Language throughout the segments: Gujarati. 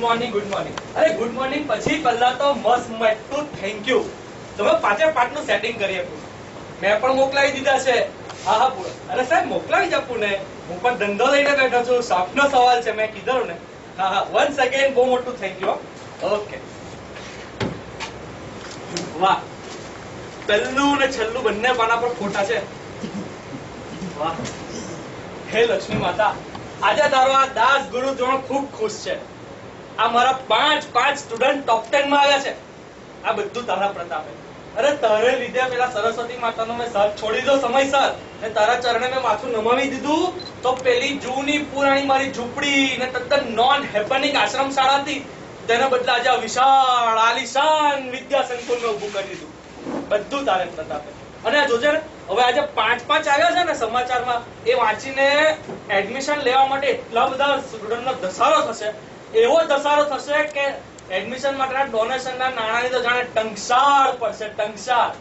મોર્નિંગ ગુડ મોર્નિંગ અરે ગુડ મોર્નિંગ પછી પહેલા તો મસ્ત મેટલું થેન્ક યુ તમે પાંચે પાંચનું સેટિંગ કરી આપ્યું મેં પણ મોકલાવી દીધા છે. હા હા, પૂરો. અરે, સાહેબ, મોકલાવી જ આપું ને. હું પણ ધંધો લઈને બેઠો છું. શોખનો સવાલ છે, મેં કીધું ને. હા હા વન્સ અગેન બહુ મોટું થેન્ક યુ ઓકે વાહ. પહેલું ને છેલ્લું બંને પાના પર ફોટા છે. વાહ. હે, લક્ષ્મી માતા. આજે તારો આ દાસ ગુરુ દ્રોણ ખૂબ ખુશ છે. આ મારા પાંચ પાંચ સ્ટુડન્ટ ટોપ ટેનમાં આવ્યા છે. આ બધું તારા પ્રતાપે. અરે તારે લીધે પેલા સરસ્વતી માતાનો મેં સર છોડી દો સમયસર ને તારા ચરણે મેં માથું નમાવી દીધું. તો પેલી જૂની પુરાણી મારી ઝૂંપડી ને તદ્દન નોન હેપનિંગ આશ્રમ શાળા હતી તેના બદલે આજે વિશાળ આલિશાન વિદ્યા સંકુલ મેં ઊભું કરી દીધું. બધું તારે પ્રતાપે. અને જોજે ને, હવે આજે પાંચ પાંચ આવ્યા છે ને સમાચારમાં, એ વાંચીને એડમિશન લેવા માટે એટલા બધા સ્ટુડન્ટનો ધસારો થશે. એવો ધસારો થશે કે એડમિશન માટેના ડોનેશનના નાણાંની તો જાણે ટંકસાળ પડશે ટંકસાળ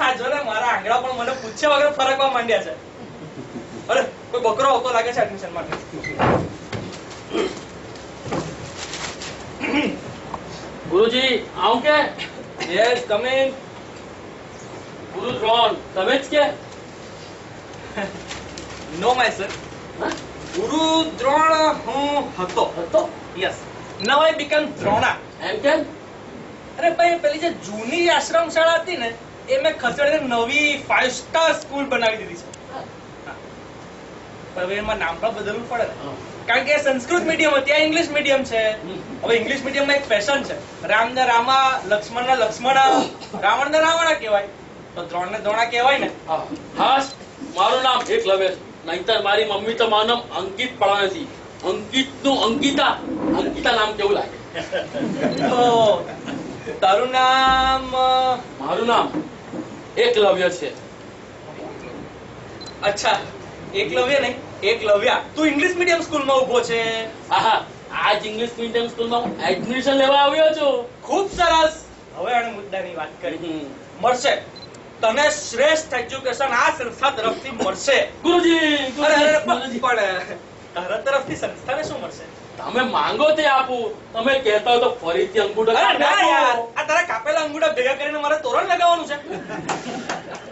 આ જો ને મારા આંગળા પણ મને પૂછ્યા વગર ફરકવા માંડ્યા છે. અરે કોઈ બકરો આવતો લાગે છે એડમિશન માટે? ગુરુજી આવું કે? યસ કમિંગ ગુરુ દ્રોણ તમે જ કે? નો માય સર ગુરુ દ્રોણ હું હતો. હતો? Yes now I become Drona એમ કેમ? અરે ભાઈ પેલી જે જૂની આશ્રમ શાળા હતી ને એ મેં ખસેડીને નવી ફાઈવ સ્ટાર સ્કૂલ બનાવી દીધી છે. પણ હવે એમાં નામ પણ બદલવું પડે કારણ કે સંસ્કૃત મીડિયમ હતી આ ઇંગ્લિશ મીડિયમ છે. હવે ઇંગ્લિશ મીડિયમમાં એક ફેશન છે. રામ ને રામા લક્ષ્મણ ને લક્ષ્મણા રાવણ ને રાવણા કહેવાય. તો દ્રોણ ને દ્રોણા કહેવાય ને. હા. મારું નામ એકલવ્ય નહીતર મારી મમ્મી તો માનમ નામ અંકિત પડા નથી અંકિતનું અંકિતા. અંકિતા નામ કેવું લાગે? તો તારું નામ મારું નામ એકલવ્ય છે. અચ્છા એકલવ્ય નહીં એકલવ્યા. તું ઇંગ્લિશ મીડિયમ સ્કૂલમાં ઊભો છે. આહા આજ ઇંગ્લિશ મીડિયમ સ્કૂલમાં હું એડમિશન લેવા આવ્યો છું. ખૂબ સરસ. હવે આને મુદ્દાની વાત કરી. મળશે. તને શ્રેષ્ઠ એજ્યુકેશન આ સંસ્થા તરફથી મળશે. ગુરુજી અરે. પણ તારા તરફથી સંસ્થાને શું મળશે? તમે માંગો તે આપું. તમે કહેતા હો તો ફરીથી અંગૂઠો ના યાર આ તારા કાપેલા અંગૂઠા ભેગા કરીને મારે તોરણ લગાવવાનું છે.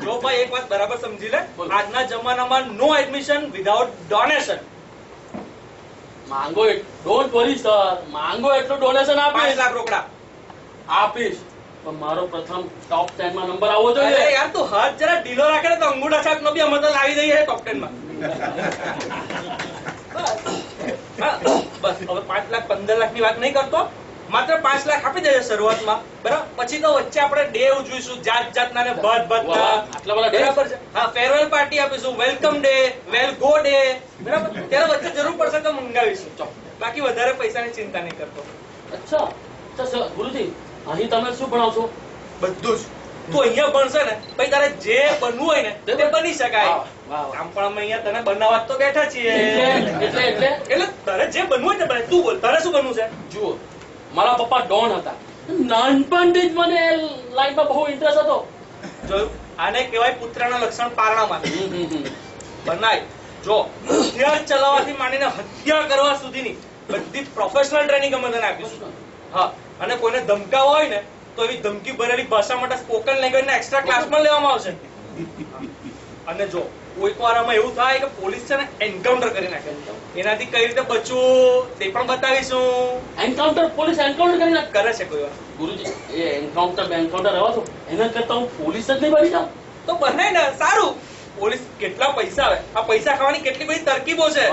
જો ભાઈ એક વાત બરાબર સમજી લે. આજના જમાનામાં નો એડમિશન વિધાઉટ ડોનેશન માંગો ડોન્ટ વરી સર માંગો એટલું ડોનેશન આપીશ. લાખ રોકડા. આપીશ. પણ મારો પ્રથમ ટોપ ટેનમાં નંબર આવવો જોઈએ. યાર તું હાથ જરા ઢીલો રાખે તો અંગૂઠા છાપ નો બી અમે તો લાવી દઈએ ટોપ ટેનમાં. હા, બસ. હવે પાંચ લાખ પંદર લાખની વાત નહીં કરતો. માત્ર પાંચ લાખ આપી દેજો શરૂઆતમાં. બરાબર? પછી તો વચ્ચે આપણે ડે ઉજવીશું જાત જાતના ને બધા day? બરાબર છે? હા ફેરવેલ પાર્ટી આપીશું welcome day well go day. બરાબર? ત્યારે વચ્ચે જરૂર પડશે તો મંગાવીશું. ચો. બાકી વધારે પૈસાની ચિંતા નહીં કરતો. અચ્છા. ગુરુજી અહીં તમે શું ભણાવશો? બધું જ. તું અહીંયા ભણશે ને પછી તારે જે બનવું હોય ને તે બની શકાય. આમ પણ અમે અહીંયા તને બનાવવા તો બેઠા છીએ. એટલે એટલે એટલે? એટલે તારે જે બનવું હોય ને બને તું બોલ તારે શું બનવું છે? જુઓ મારા પપ્પા ડોન હતા. નાનપણથી જ મને લાઈફમાં બહુ ઇન્ટરેસ્ટ હતો. જોયું આને કહેવાય પુત્રના લક્ષણ પારણામાં. બનાય. જો હથિયાર ચલાવવાથી માંડીને હત્યા કરવા સુધીની બધી પ્રોફેશનલ ટ્રેનિંગ અમે તને આપીશું. હા અને કોઈને ધમકાવવા હોય ને તો એવી ધમકી ભરેલી ભાષા માટે સ્પોકન લેંગ્વેજ ના એક્સ્ટ્રા ક્લાસ પણ લેવામાં આવશે. અને જો કોઈક વાર આમાં એવું થાય કે પોલીસ છે ને એન્કાઉન્ટર કરી નાખે. એનાથી કઈ રીતે બચવું તે પણ બતાવીશું. એન્કાઉન્ટર પોલીસ એન્કાઉન્ટર કરી નાખે. કરે છે કોઈ વાર. ગુરુજી એ એન્કાઉન્ટર એન્કાઉન્ટર રહેવા દો. એના કરતા હું પોલીસ જ નહીં બની જાઉં. તો બને ને સારું. પોલીસ કેટલા પૈસા આવે? આ પૈસા ખાવાની કેટલી બધી તરકીબો છે.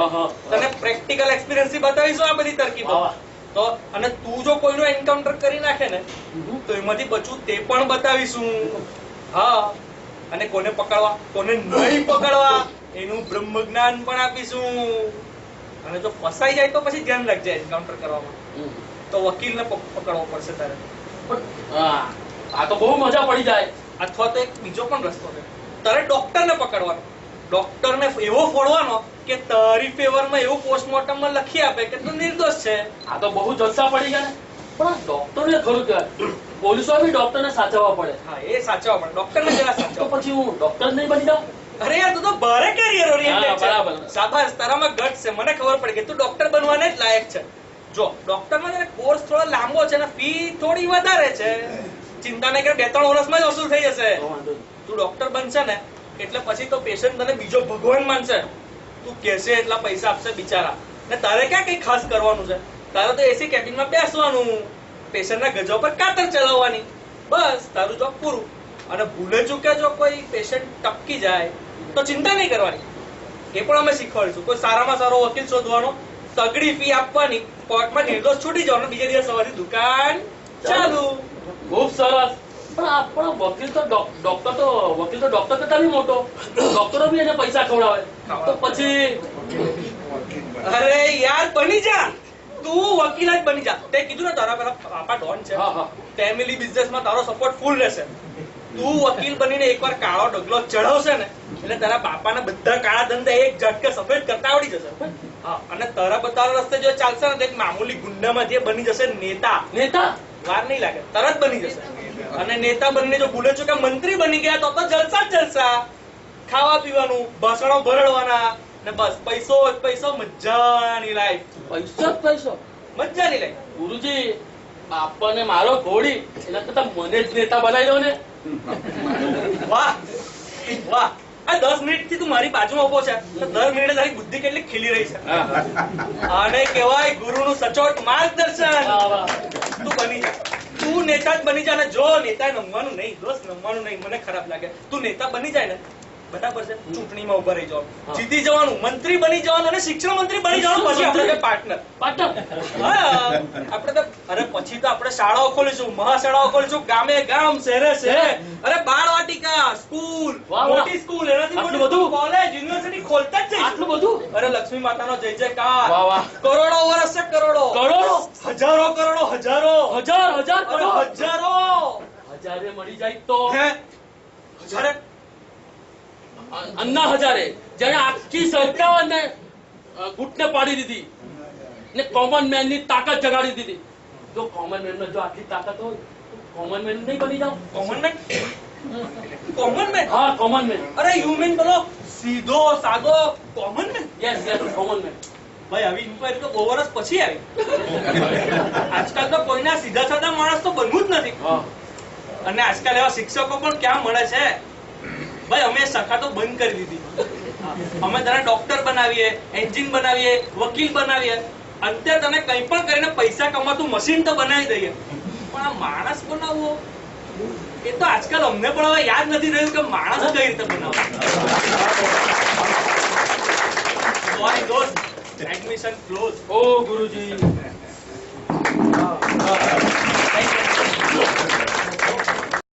તને પ્રેક્ટિકલ એક્સપિરિયન્સ બતાવીશું આ બધી તરકીબો. તો અને તું જો કોઈનો એન્કાઉન્ટર કરી નાખે ને તો એમાંથી બચવું તે પણ બતાવીશું. હા અને કોને પકડવા કોને નહીં પકડવા એનું બ્રહ્મ જ્ઞાન પણ આપીશું. અને જો ફસાઈ જાય તો પછી ધ્યાન રાખજે એન્કાઉન્ટર કરવામાં. તો વકીલને પક- પકડવો પડશે તારે. હા, આ તો બહુ મજા પડી જાય. અથવા તો એક બીજો પણ રસ્તો છે. તારે ડોક્ટરને પકડવાનો. ડોક્ટરને એવો ફોડવાનો કે તારી ફેવરમાં એવું પોસ્ટમોર્ટમમાં લખી આપે કે તું નિર્દોષ છે. આ તો બહુ જલસા પડી ગયા પણ ડોક્ટરને ખરું કહેવાય. પોલીસો બી ડોક્ટરને સાચવવા પડે. હા એ સાચવવા પડે. ડોક્ટરને જરા તો પછી હું ડોક્ટર નહીં બની જાઉં? અરે યાર તું તો ભારે કેરિયર હા, છે. બરાબર. છે તારામાં ગટ છે. મને ખબર પડી કે તું ડોક્ટર બનવાને જ લાયક છે. જો ડોક્ટરમાં ને કોર્સ થોડો લાંબો છે ને ફી થોડી વધારે છે. ચિંતા નહીં કરે બે ત્રણ વર્ષમાં જ વસૂલ થઈ જશે. તું ડોક્ટર બનશે ને એટલે પછી તો પેશન્ટ તને બીજો ભગવાન માનશે. તું કહેશે એટલા પૈસા આપશે બિચારા. ને તારે ક્યાં કઈ ખાસ કરવાનું છે? તારે તો એસી કેબિનમાં બેસવાનું, પેશન્ટના ગજા પર કાતર ચલાવવાની. બસ, તારું જોબ પૂરું. અને ભૂલે ચૂક્યા જો કોઈ પેશન્ટ ટપકી જાય, તો ચિંતા નહીં કરવાની. એ પણ અમે શીખવાડીશું. કોઈ સારામાં સારો વકીલ શોધવાનો, તગડી ફી આપવાની કોર્ટમાં નિર્દોષ છૂટી જવાનો, બીજા દિવસ સવારથી દુકાન ચાલુ. ખૂબ સરસ આપણો વકીલ તો ડોક્ટર તો વકીલ તો ડોક્ટર કરતા બી મોટો. ડોક્ટરો બી એને પૈસા ખવડાવે. તો પછી અરે યાર બની જા. તું વકીલ જ બની જા. તે કીધું ને તારા પેલા પાપા ડોન છે. ફેમિલી બિઝનેસમાં તારો સપોર્ટ ફૂલ રહેશે. તું વકીલ બનીને એકવાર કાળો ડગલો ચઢાવશે ને એટલે તારા બાપાના બધા કાળા ધંધા એક ઝટકે સફેદ કરતા આવડી જશે. હા અને તારા બધા રસ્તે જો ચાલશે ને તો એક મામૂલી ગુંડામાં જે બની જશે નેતા. નેતા? વાર નહીં લાગે. તરત બની જશે. અને નેતા બનીને જો ભૂલે ચૂકે મંત્રી બની ગયા તો તો જલસા જલસા. ખાવા પીવાનું ભાષણો ભરડવાના ને બસ પૈસો જ પૈસો મજાની લાઈફ પૈસો જ પૈસો. મજાની લાઈફ ગુરુજી આપણને મારો ઘોડી એના કરતા મને જ નેતા બનાવી દો ને. વાહ વાહ. આ દસ મિનિટથી તું મારી બાજુમાં ઊભો છે. દર મિનિટે તારી બુદ્ધિ કેટલી ખીલી રહી છે. અને કેવાય આને કહેવાય ગુરુનું સચોટ માર્ગદર્શન. તું બની જા. તું નેતા જ બની જા જો નેતા નમવાનું નહીં દોસ્ત નમવાનું નહીં મને ખરાબ લાગે. તું નેતા બની જાય ને બરાબર છે? ચૂંટણીમાં ઊભા રહી જાવ. જીતી જવાનું મંત્રી બની જવાનું અને શિક્ષણ મંત્રી બની જવાનું પછી આપણે પાર્ટનર હા આપણે તો અરે પછી તો આપણે શાળાઓ ખોલીશું મહાશાળાઓ ખોલીશું ગામે ગામ શહેરે શહેરે. અરે બાળવાટિકા સ્કૂલ. મોટી સ્કૂલ એનાથી મોટી બધું? કોલેજ યુનિવર્સિટી ખોલતા જ આટલું બધું? અરે લક્ષ્મી માતાનો જય જયકાર. વાહ, વાહ. કરોડો વર્ષ છે કરોડો. કરોડો? હજારો કરોડો હજારો. હજાર હજાર કરોડ? હજારો. હજારે મળી જાય તો? હે? હજારે. અન્ના હજારે. જેને આખી સરકારને ઘૂંટને પાડી દીધી. ને કોમન મેનની તાકાત જગાડી દીધી. જો કોમન મેન જો આટલી તાકાત હોય કોમન મેન નહીં બની જાવ કોમન મેન કોમન મેન હા કોમન મેન અરે હ્યુમન બોલો. સીધો સાદો common man yes yes common man ભાઈ આવી ઇન્ક્વાયરી તો બહુ વર્ષ પછી આવી. આજકાલ તો કોઈના સીધા સાદા માણસ તો બનવું જ નથી. અને આજકાલ એવા શિક્ષકો પણ ક્યાં મળે છે? ભાઈ અમે શાખા તો બંધ કરી દીધી. અમે તને ડોક્ટર બનાવીએ એન્જિન બનાવીએ વકીલ બનાવીએ. અત્યારે તને કંઈ પણ કરીને પૈસા કમાતું મશીન તો બનાવી દઈએ. પણ આ માણસ બનાવવો એ તો આજકાલ અમને પણ હવે યાદ નથી રહ્યું કે માણસ કઈ રીતે બનાવે સોરી દોસ્ત એડમિશન ક્લોઝ ઓ ગુરુજી.